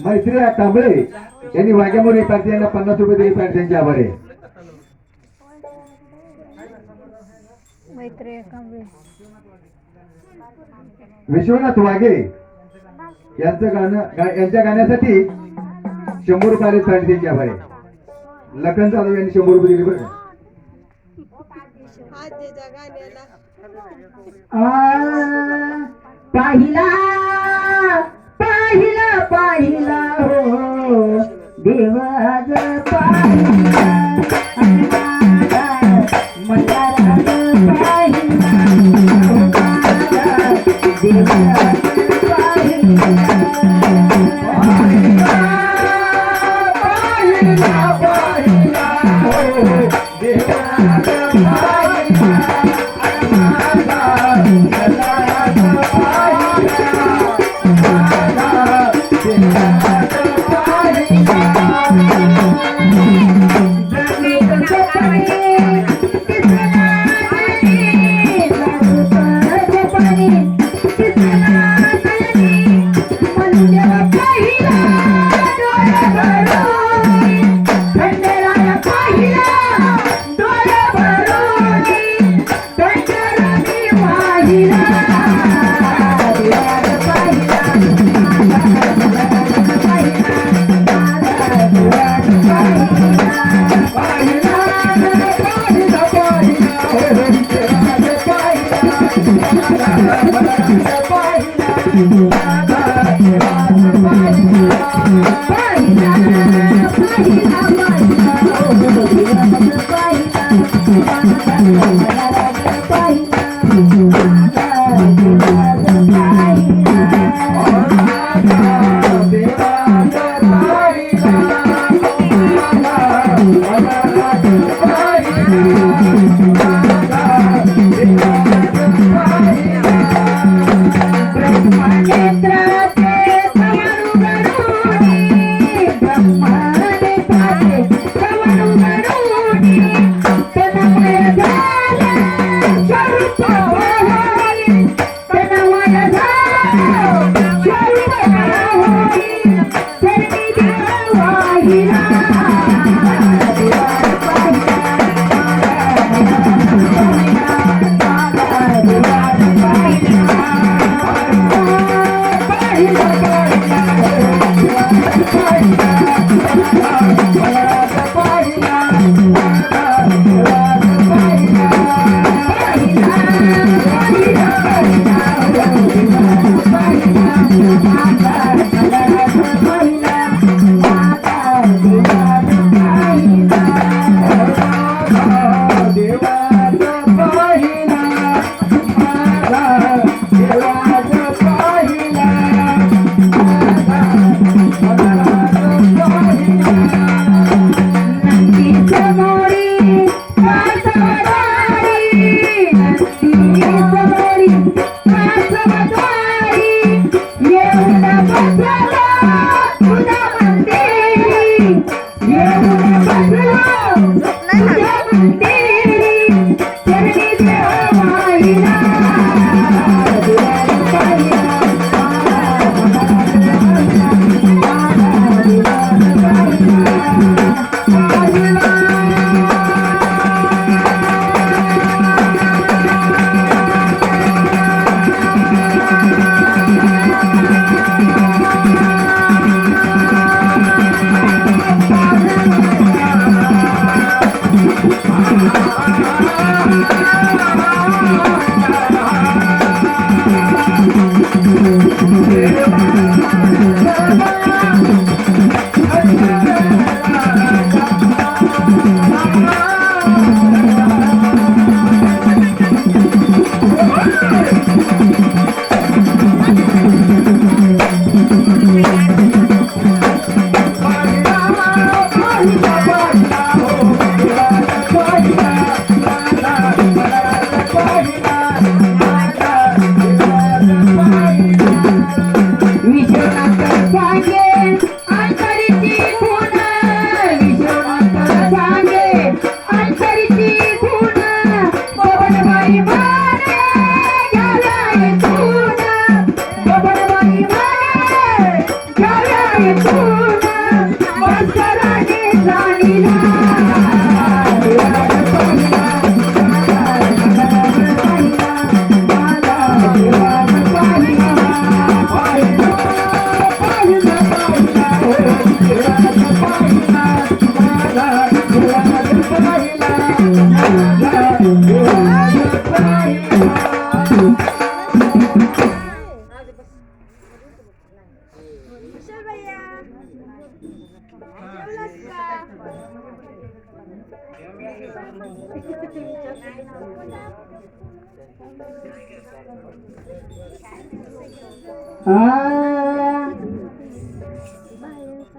मैत्री तांबळे यांनी वाघ्यामुळे पार्टी यांना पन्नास रुपये दिले पाहिजे त्यांचे आभार आहे कांबळे विश्वनाथ वाघे. यांचं गाणं यांच्या गाण्यासाठी शंभर रुपये आले पाहिजे त्यांचे आभार. आहे लखन जाधव यांनी शंभर रुपये दिले बरं. पाहिला पाहिला पाहिला हो. देव आज पाहिला. मला पाहिला. देव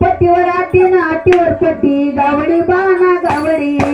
पट्टीवर आटी ना आटीवर पट्टी गावडी बाना गावडी.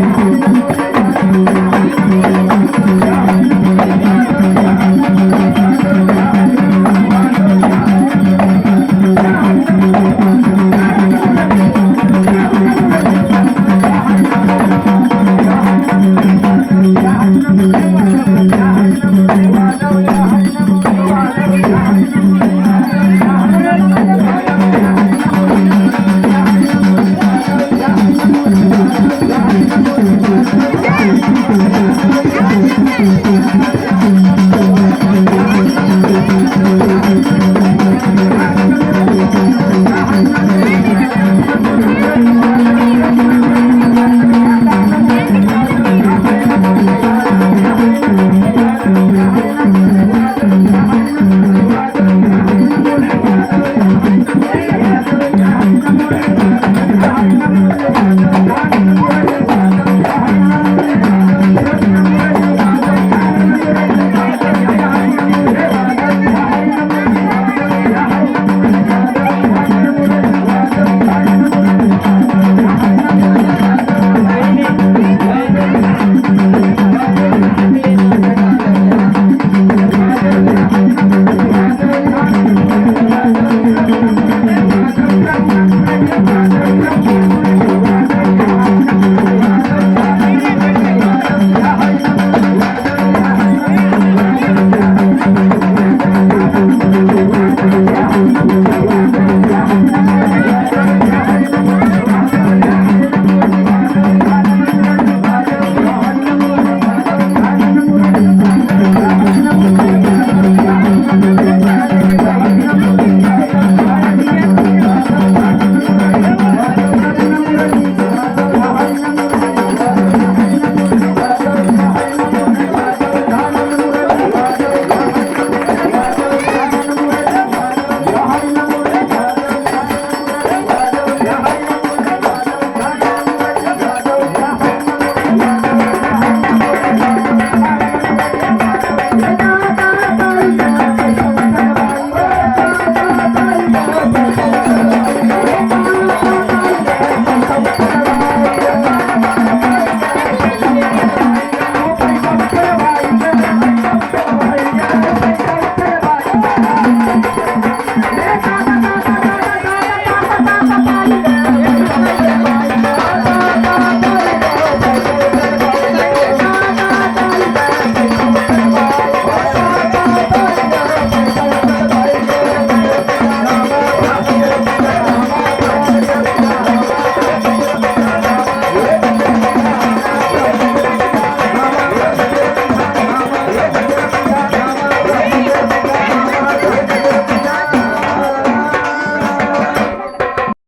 すごい!